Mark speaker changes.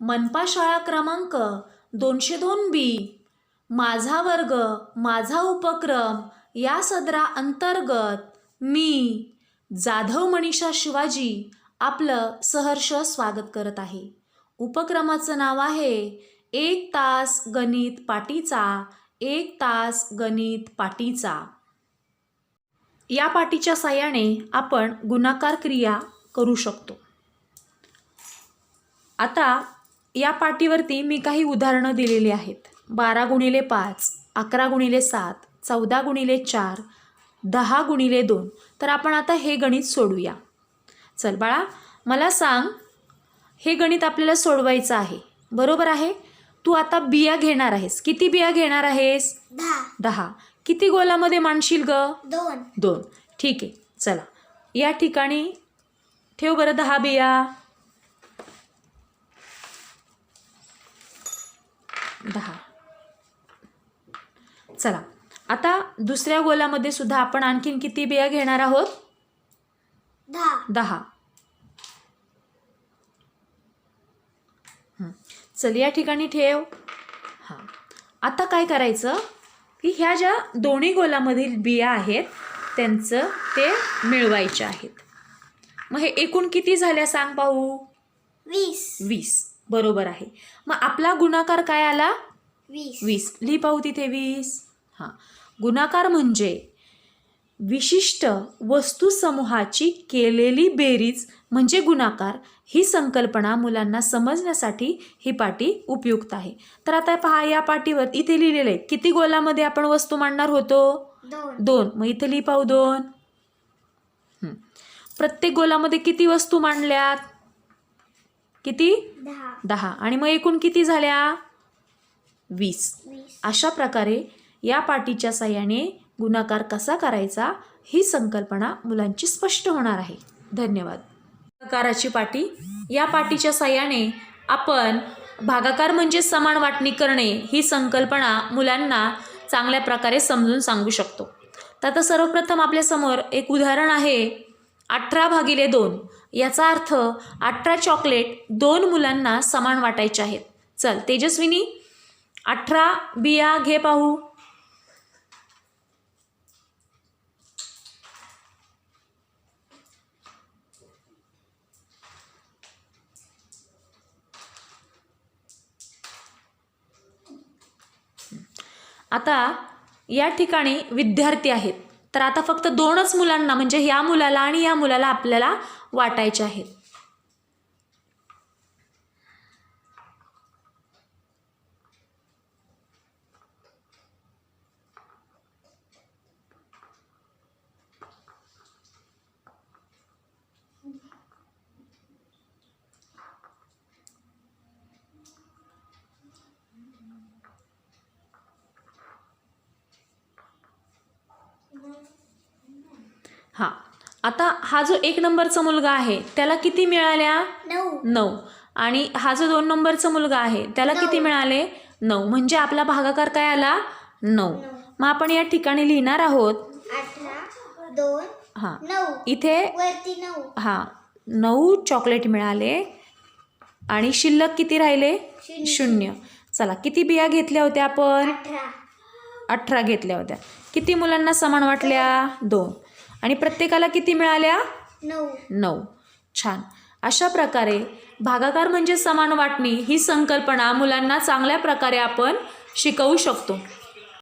Speaker 1: मनपा शाळा क्रमांक दोनशे दोन बी. माझा वर्ग माझा उपक्रम या सदरा अंतर्गत मी जाधव मनीषा शिवाजी आपलं सहर्ष स्वागत करत आहे. उपक्रमाचं नाव आहे एक तास गणित पाटीचा एक तास गणित पाटीचा. या पाटीच्या साह्याने आपण गुणाकार क्रिया करू शकतो. आता या पाटीवरती मी काही उदाहरणं दिलेली आहेत. बारा गुणिले पाच अकरा गुणिले सात चौदा गुणिले चार दहा गुणिले दोन. तर आपण आता हे गणित सोडूया. चल बाळा मला सांग हे गणित आपल्याला सोडवायचं आहे. बरोबर आहे? तू आता बिया घेणार आहेस. किती बिया घेणार आहेस?
Speaker 2: दहा.
Speaker 1: दहा. किती गोलामध्ये मांडशील ग?
Speaker 2: दोन.
Speaker 1: दोन. ठीक आहे. चला. या ठिकाणी ठेव बरं दहा बिया. दहा. चला. आता दुसऱ्या गोलामध्ये सुद्धा आपण आणखीन किती बिया घेणार आहोत?
Speaker 2: दहा.
Speaker 1: दहा. चल या ठिकाणी ठेव. हां. आता काय करायचं? की ह्या ज्या दोन्ही गोलामधील बिया आहेत त्यांचं ते मिळवायचे आहेत. मग हे एकूण किती झाल्या सांग पाहू?
Speaker 2: वीस.
Speaker 1: वीस. बरोबर आहे. मग आपला गुणाकार काय आला?
Speaker 2: वीस.
Speaker 1: वीस. लिही पाहू तिथे वीस. हां. गुणाकार म्हणजे विशिष्ट वस्तुसमूहाची केलेली बेरीज म्हणजे गुणाकार ही संकल्पना मुलांना समजण्यासाठी ही पाटी उपयुक्त आहे. तर आता पहा या पाटीवर इथे लिहिलेलं आहे. किती गोलामध्ये आपण वस्तू मांडणार होतो?
Speaker 2: दोन.
Speaker 1: दोन. मग इथे लिही पाहू दोन. प्रत्येक गोलामध्ये किती वस्तू मांडल्यात? किती?
Speaker 2: दहा.
Speaker 1: आणि मग एकूण किती झाल्या? वीस.
Speaker 2: वीस.
Speaker 1: अशा प्रकारे या पाटीच्या साह्याने गुणाकार कसा करायचा ही संकल्पना मुलांची स्पष्ट होणार आहे. धन्यवाद. भागाकाराची पाटी या पाटीच्या साह्याने आपण भागाकार म्हणजे समान वाटणी करणे ही संकल्पना मुलांना चांगल्या प्रकारे समजून सांगू शकतो. तर आता सर्वप्रथम आपल्यासमोर एक उदाहरण आहे. अठरा भागिले दोन. याचा अर्थ अठरा चॉकलेट दोन मुलांना समान वाटायचे आहेत. चल तेजस्विनी अठरा बिया घे पाहू. आता या ठिकाणी विद्यार्थी आहेत. तर आता फक्त दोनच मुलांना म्हणजे ह्या मुलाला आणि या मुलाला आपल्याला वाटायचे आहेत हां. आता हा जो एक नंबरचा मुलगा आहे त्याला किती मिळाल्या?
Speaker 2: नऊ.
Speaker 1: नऊ. आणि हा जो दोन नंबरचा मुलगा आहे त्याला किती मिळाले? नऊ. म्हणजे आपला भागाकार काय आला? नऊ. मग आपण या ठिकाणी लिहिणार आहोत.
Speaker 2: दोन
Speaker 1: हां.
Speaker 2: नऊ.
Speaker 1: इथे हां. नऊ चॉकलेट मिळाले. आणि शिल्लक किती राहिले?
Speaker 2: शून्य.
Speaker 1: चला किती बिया घेतल्या होत्या आपण? अठरा. घेतल्या होत्या. किती मुलांना समान वाटल्या? दोन. आणि प्रत्येकाला किती मिळाल्या?
Speaker 2: नऊ.
Speaker 1: नऊ. छान. अशा प्रकारे भागाकार म्हणजे समान वाटणी ही संकल्पना मुलांना चांगल्या प्रकारे आपण शिकवू शकतो.